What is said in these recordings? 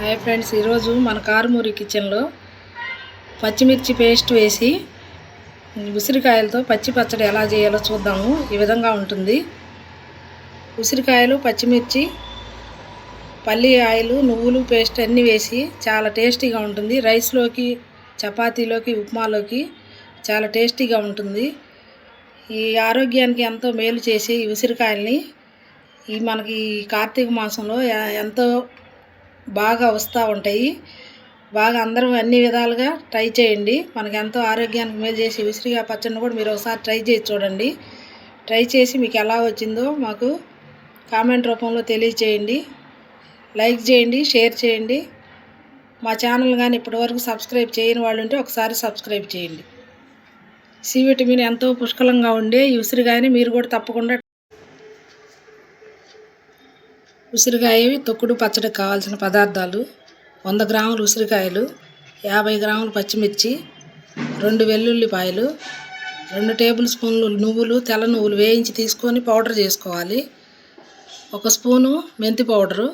Hi friends ఈరోజు మన కారుమూరి కిచెన్లో పచ్చిమిర్చి పేస్ట్ వేసి ఉసిరికాయలతో పచ్చి పచ్చడి ఎలా చేయాలో చూద్దాము. ఈ విధంగా ఉంటుంది. ఉసిరికాయలు పచ్చిమిర్చి పల్లి ఆయిలు నువ్వులు పేస్ట్ అన్నీ వేసి చాలా టేస్టీగా ఉంటుంది. రైస్లోకి చపాతీలోకి ఉప్మాలోకి చాలా టేస్టీగా ఉంటుంది. ఈ ఆరోగ్యానికి ఎంతో మేలు చేసి ఈ ఉసిరికాయల్ని ఈ మనకి ఈ కార్తీక మాసంలో ఎంతో బాగా వస్తూ ఉంటాయి. బాగా అందరూ అన్ని విధాలుగా ట్రై చేయండి. మనకి ఎంతో ఆరోగ్యానికి మేలు చేసి విసిరిగా పచ్చడిని కూడా మీరు ఒకసారి ట్రై చేసి చూడండి. ట్రై చేసి మీకు ఎలా వచ్చిందో మాకు కామెంట్ రూపంలో తెలియచేయండి. లైక్ చేయండి షేర్ చేయండి. మా ఛానల్ కానీ ఇప్పటివరకు సబ్స్క్రైబ్ చేయని వాళ్ళు ఉంటే ఒకసారి సబ్స్క్రైబ్ చేయండి. సి విటమిన్ ఎంతో పుష్కలంగా ఉండే ఈ ఉసిరిగాయని మీరు కూడా తప్పకుండా ఉసిరికాయ తొక్కుడు పచ్చడికి కావాల్సిన పదార్థాలు వంద గ్రాములు ఉసిరికాయలు యాభై గ్రాములు పచ్చిమిర్చి రెండు వెల్లుల్లిపాయలు రెండు టేబుల్ స్పూన్లు నువ్వులు తెల్ల నువ్వులు వేయించి తీసుకొని పౌడర్ చేసుకోవాలి. ఒక స్పూను మెంతి పౌడరు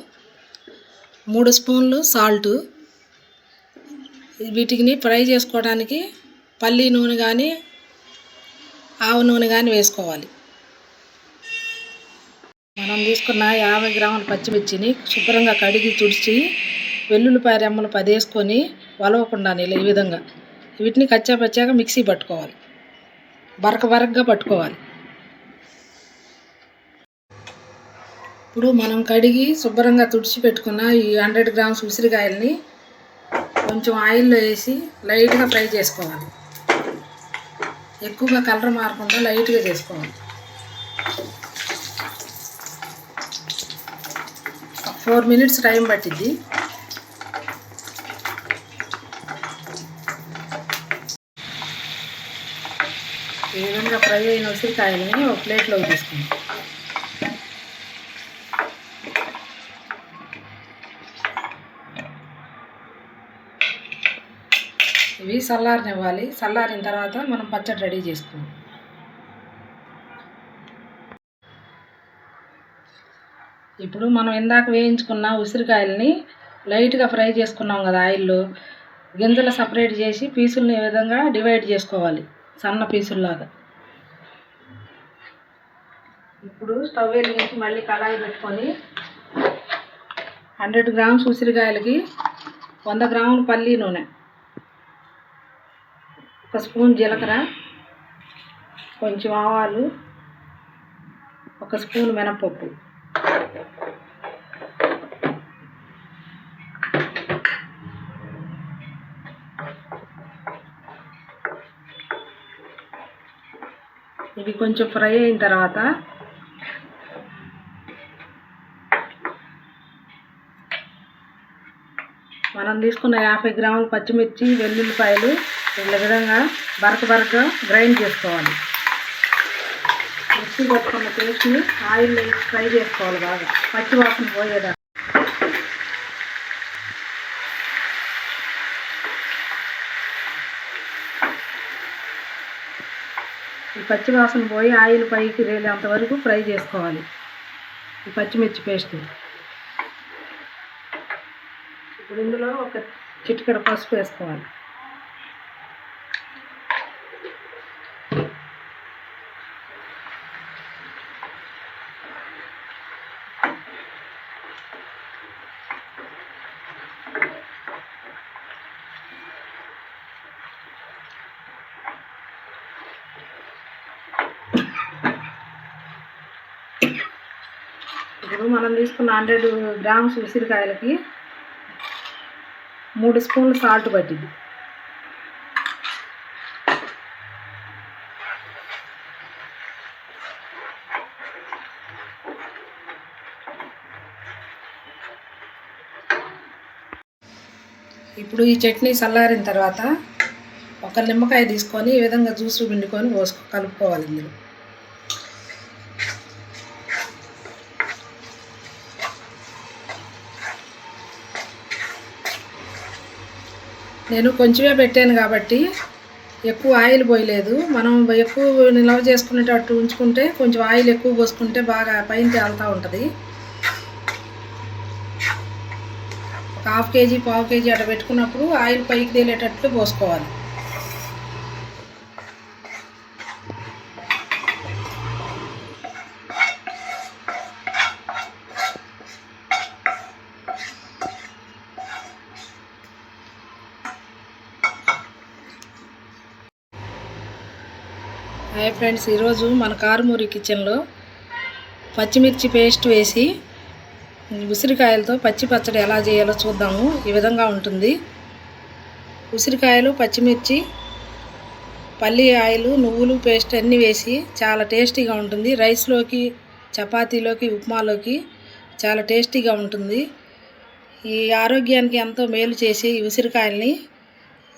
మూడు స్పూన్లు సాల్టు. వీటిని ఫ్రై చేసుకోవడానికి పల్లి నూనె కానీ ఆవు నూనె కానీ వేసుకోవాలి. మనం తీసుకున్న యాభై గ్రాముల పచ్చిమిర్చిని శుభ్రంగా కడిగి తుడిచి వెల్లుల్లిపాయ రెమ్మలు పదేసుకొని వలవకుండా ఇలా ఈ విధంగా. వీటిని కచ్చా పచ్చాక మిక్సీ పట్టుకోవాలి. బరక బరకగా పట్టుకోవాలి. ఇప్పుడు మనం కడిగి శుభ్రంగా తుడిచి పెట్టుకున్న ఈ హండ్రెడ్ గ్రామ్స్ ఉసిరికాయల్ని కొంచెం ఆయిల్లో వేసి లైట్గా ఫ్రై చేసుకోవాలి. ఎక్కువగా కలర్ మారకుండా లైట్గా చేసుకోవాలి. ఫోర్ మినిట్స్ టైం పట్టిద్ది. ఈ విధంగా ఫ్రై అయిన ఉసిరికాయలని ఒక ప్లేట్లోకి తీసుకుందాం. ఇవి చల్లారనివ్వాలి. చల్లారిన తర్వాత మనం పచ్చడి రెడీ చేసుకుందాం. ఇప్పుడు మనం ఇందాక వేయించుకున్న ఉసిరికాయలని లైట్గా ఫ్రై చేసుకున్నాం కదా ఆయిల్లో గింజలు సపరేట్ చేసి పీసుల్ని ఈ విధంగా డివైడ్ చేసుకోవాలి? సన్న పీసుల్లాగా. ఇప్పుడు స్టవ్ వెలిగించి మళ్ళీ కళాయి పెట్టుకొని హండ్రెడ్ గ్రామ్స్ ఉసిరికాయలకి వంద గ్రాముల పల్లి నూనె ఒక స్పూన్ జీలకర్ర కొంచెం ఆవాలు ఒక స్పూన్ మినపప్పు ఇవి కొంచెం ఫ్రై అయిన తర్వాత మనం తీసుకున్న యాభై గ్రాముల పచ్చిమిర్చి వెల్లుల్లిపాయలు ఇలా విధంగా బరక బరక గ్రైండ్ చేసుకోవాలి. మిక్సీ పట్టుకున్న పేస్ట్ని ఆయిల్లో వేసి ఫ్రై చేసుకోవాలి బాగా. పచ్చి వాసన పోయేదా ఈ పచ్చి వాసన పోయి ఆయిల్ పైకి రేలేంత వరకు ఫ్రై చేసుకోవాలి. ఈ పచ్చిమిర్చి పేస్ట్. ఇప్పుడు ఇందులో ఒక చిటికడ పసుపు వేసుకోవాలి. ఇప్పుడు మనం తీసుకున్న హండ్రెడ్ గ్రామ్స్ ఉసిరికాయలకి మూడు స్పూన్లు సాల్ట్ పట్టింది ఇప్పుడు ఈ చట్నీ చల్లారిన తర్వాత ఒక నిమ్మకాయ తీసుకొని ఈ విధంగా జ్యూస్ పిండుకొని పోసుకో కలుపుకోవాలి ఇందులో. నేను కొంచెమే పెట్టాను కాబట్టి ఎక్కువ ఆయిల్ పోయలేదు. మనం ఎక్కువ నిల్వ చేసుకునేటట్టు ఉంచుకుంటే కొంచెం ఆయిల్ ఎక్కువ పోసుకుంటే బాగా పైన తేలుతూ ఉంటుంది. ఒక హాఫ్ కేజీ పావు కేజీ అట్లా పెట్టుకున్నప్పుడు ఆయిల్ పైకి తేలేటట్లు పోసుకోవాలి. హాయ్ ఫ్రెండ్స్ ఈరోజు మన కారుమూరి కిచెన్లో పచ్చిమిర్చి పేస్ట్ వేసి ఉసిరికాయలతో పచ్చి పచ్చడి ఎలా చేయాలో చూద్దాము. ఈ విధంగా ఉంటుంది. ఉసిరికాయలు పచ్చిమిర్చి పల్లి ఆయిలు నువ్వులు పేస్ట్ అన్నీ వేసి చాలా టేస్టీగా ఉంటుంది. రైస్లోకి చపాతీలోకి ఉప్మాలోకి చాలా టేస్టీగా ఉంటుంది. ఈ ఆరోగ్యానికి ఎంతో మేలు చేసి ఈ ఉసిరికాయల్ని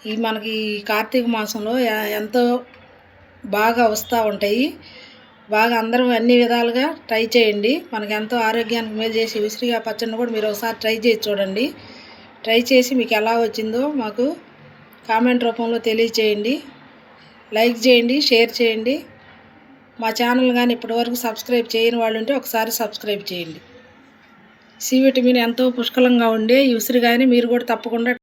ఈ మనకి ఈ కార్తీక మాసంలో ఎంతో బాగా వస్తూ ఉంటాయి. బాగా అందరూ అన్ని విధాలుగా ట్రై చేయండి. మనకు ఎంతో ఆరోగ్యానికి మేలు చేసి విసిరిగా పచ్చడిని కూడా మీరు ఒకసారి ట్రై చేసి చూడండి. ట్రై చేసి మీకు ఎలా వచ్చిందో మాకు కామెంట్ రూపంలో తెలియచేయండి. లైక్ చేయండి షేర్ చేయండి. మా ఛానల్ కానీ ఇప్పటివరకు సబ్స్క్రైబ్ చేయని వాళ్ళు ఉంటే ఒకసారి సబ్స్క్రైబ్ చేయండి. సి విటమిన్ ఎంతో పుష్కలంగా ఉండే ఈ ఉసిరిగాయని మీరు కూడా తప్పకుండా